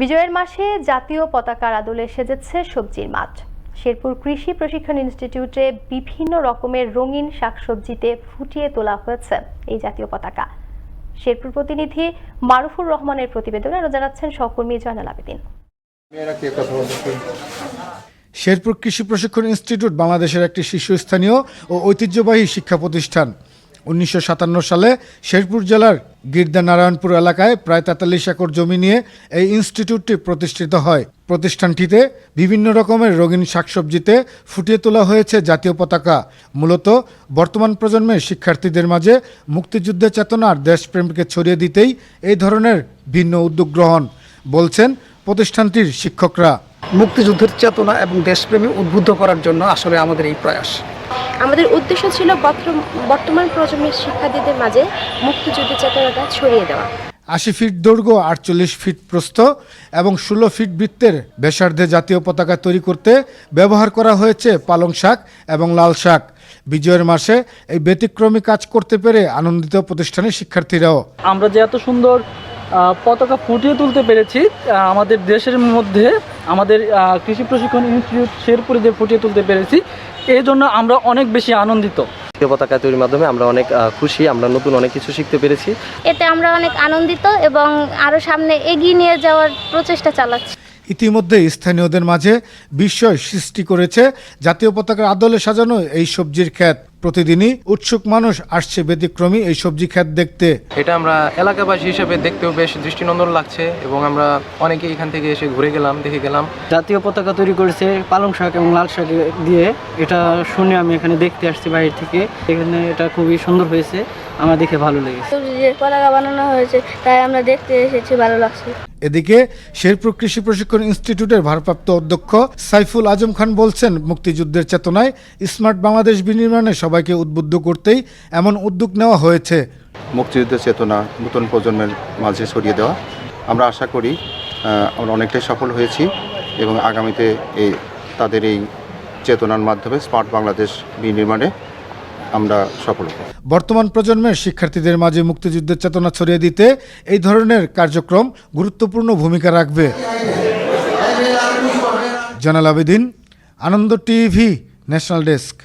বিজয়ের মাসে জাতীয় পতাকার আদলে সেজেছে সবজির মাঠ। শেরপুর কৃষি প্রশিক্ষণ ইনস্টিটিউটে বিভিন্ন রকমের রঙিন শাকসবজিতে ফুটিয়ে তোলা হয়েছে এই জাতীয় পতাকা। শেরপুর প্রতিনিধি মারুফুর রহমানের প্রতিবেদনে আরও জানাচ্ছেন সহকর্মী জয়নাল আবেদিন। শেরপুর কৃষি প্রশিক্ষণ ইনস্টিটিউট বাংলাদেশের একটি শীর্ষস্থানীয় ও ঐতিহ্যবাহী শিক্ষা প্রতিষ্ঠান। উনিশশো সাতান্ন সালে শেরপুর জেলার গির্দা নারায়ণপুর এলাকায় প্রায় তেতাল্লিশ একর জমি নিয়ে এই ইনস্টিটিউটটি প্রতিষ্ঠিত হয়। প্রতিষ্ঠানটিতে বিভিন্ন রকমের রঙিন শাকসবজিতে ফুটিয়ে তোলা হয়েছে জাতীয় পতাকা। মূলত বর্তমান প্রজন্মের শিক্ষার্থীদের মাঝে মুক্তিযুদ্ধের চেতনা আর দেশপ্রেমকে ছড়িয়ে দিতেই এই ধরনের ভিন্ন উদ্যোগ গ্রহণ, বলছেন প্রতিষ্ঠানটির শিক্ষকরা। মুক্তিযুদ্ধের চেতনা এবং দেশপ্রেমী উদ্বুদ্ধ করার জন্য আসলে আমাদের এই প্রয়াস। আমাদের উদ্দেশ্য ছিল বর্ত- বর্তমান প্রজন্মের শিক্ষার্থীদের মাঝে মুক্তিযুদ্ধের চেতনাটা ছড়িয়ে দেওয়া। আশি ফিট দৈর্ঘ্য আটচল্লিশ ফিট প্রস্থ এবং ষোলো ফিট বৃত্তের ব্যাসার্ধে জাতীয় পতাকা তৈরি করতে ব্যবহার করা হয়েছে পালং শাক এবং লাল শাক। বিজয়ের মাসে এই ব্যতিক্রমী কাজ করতে পেরে আনন্দিত প্রতিষ্ঠানের শিক্ষার্থীরাও। আমরা যে এত সুন্দর পতাকা ফুটিয়ে তুলতে পেরেছি আমাদের দেশের মধ্যে আমাদের কৃষি প্রশিক্ষণ ইনস্টিটিউট শেরপুরে যে ফুটিয়ে তুলতে পেরেছি এই জন্য আমরা অনেক বেশি আনন্দিত। জাতীয় পতাকা তৈরির মাধ্যমে আমরা অনেক খুশি আমরা নতুন অনেক কিছু শিখতে পেরেছি। এতে আমরা অনেক আনন্দিত এবং আরও সামনে এগিয়ে নিয়ে যাওয়ার প্রচেষ্টা চালাচ্ছি। ইতিমধ্যে স্থানীয়দের মাঝে বিস্ময় সৃষ্টি করেছে জাতীয় পতাকার আদলে সাজানো এই সবজির ক্ষেত। প্রতিদিনই উৎসুক মানুষ আসছে ব্যতিক্রমী এই সবজি ক্ষেত দেখতে। এটা আমরা এলাকাবাসী হিসেবে দেখতেও বেশ দৃষ্টিনন্দন লাগছে এবং আমরা অনেকে এখান থেকে এসে ঘুরে গেলাম দেখে গেলাম। জাতীয় পতাকা তৈরি করেছে পালং শাক এবং লাল শাক দিয়ে। এটা শুনে আমি এখানে দেখতে আসছি বাইরে থেকে। এখানে এটা খুবই সুন্দর হয়েছে। আমার দেখে ভালো লেগেছে। যে পতাকা বানানো হয়েছে তাই আমরা দেখতে এসেছি ভালো লাগছে। এদিকে শেরপুর কৃষি প্রশিক্ষণ ইনস্টিটিউটের ভারপ্রাপ্ত অধ্যক্ষ সাইফুল আজম খান বলছেন, মুক্তিযুদ্ধের চেতনায় স্মার্ট বাংলাদেশ বিনির্মাণে সবাইকে উদ্বুদ্ধ করতেই এমন উদ্যোগ নেওয়া হয়েছে। মুক্তিযুদ্ধের চেতনা নতুন প্রজন্মের মাঝে ছড়িয়ে দেওয়া। আমরা আশা করি আমরা অনেকটাই সফল হয়েছি এবং আগামীতে এই, তাদের এই চেতনার মাধ্যমে স্মার্ট বাংলাদেশ বিনির্মাণে আমরা সফল হব। বর্তমান প্রজন্মের শিক্ষার্থীদের মাঝে মুক্তিযুদ্ধের চেতনা ছড়িয়ে দিতে এই ধরনের কার্যক্রম গুরুত্বপূর্ণ ভূমিকা রাখবে। জানাল Abedin, Ananda TV, national desk.